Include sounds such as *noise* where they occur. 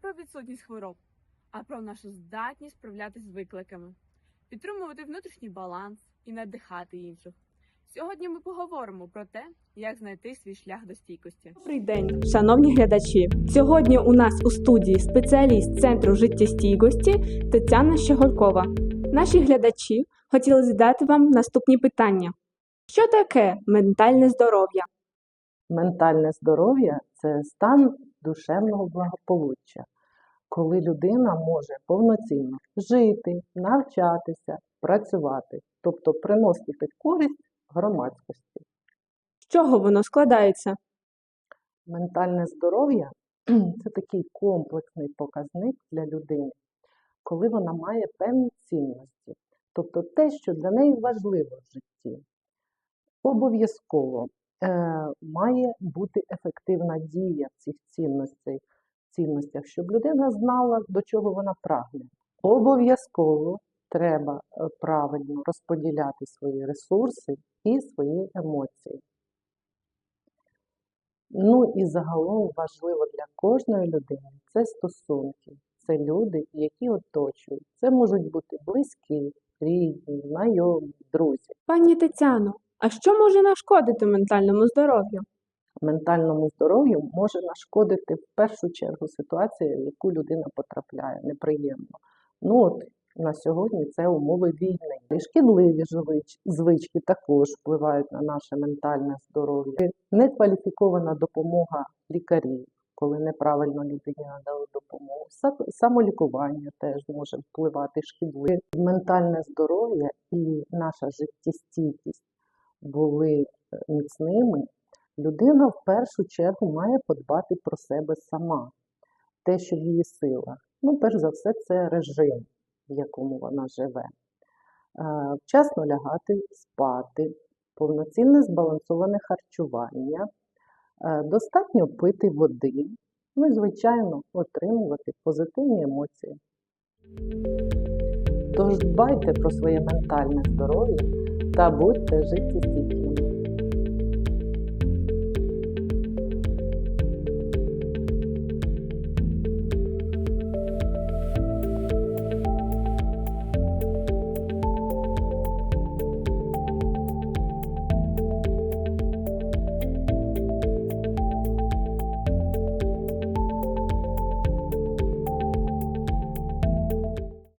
про відсутність хвороб, а про нашу здатність справлятися з викликами, підтримувати внутрішній баланс і надихати інших. Сьогодні ми поговоримо про те, як знайти свій шлях до стійкості. Добрий день, шановні глядачі. Сьогодні у нас у студії спеціаліст центру життєстійкості Тетяна Щегоркова. Наші глядачі хотіли задати вам наступні питання: що таке ментальне здоров'я? Ментальне здоров'я це стан душевного благополуччя, коли людина може повноцінно жити, навчатися, працювати, тобто приносити користь громадськості. З чого воно складається? Ментальне здоров'я *clears throat* це такий комплексний показник для людини, коли вона має певні цінності, тобто те, що для неї важливо в житті. Обов'язково має бути ефективна дія цих цінностей, цінностях, щоб людина знала, до чого вона прагне. Обов'язково треба е, правильно розподіляти свої ресурси і свої емоції. Ну і загалом важливо для кожної людини це стосунки, це люди, які оточують. Це можуть бути близькі, рідні, знайомі, друзі. Пані Тетяно, а що може нашкодити ментальному здоров'ю? Ментальному здоров'ю може нашкодити в першу чергу ситуація, в яку людина потрапляє, неприємно. Ну от на сьогодні це умови війни. І шкідливі звички також впливають на наше ментальне здоров'я. Некваліфікована допомога лікарів, коли неправильно людині надали допомогу. Самолікування теж може впливати шкідливо. Ментальне здоров'я і наша життєстійкість були е, міцними. Людина в першу чергу має подбати про себе сама, те, що в її силах. Ну, перш за все, це режим, в якому вона живе. Е, Вчасно лягати, спати, повноцінне збалансоване харчування, е, достатньо пити води, ну і, звичайно, отримувати позитивні емоції. Тож дбайте про своє ментальне здоров'я da Burca Jequitique.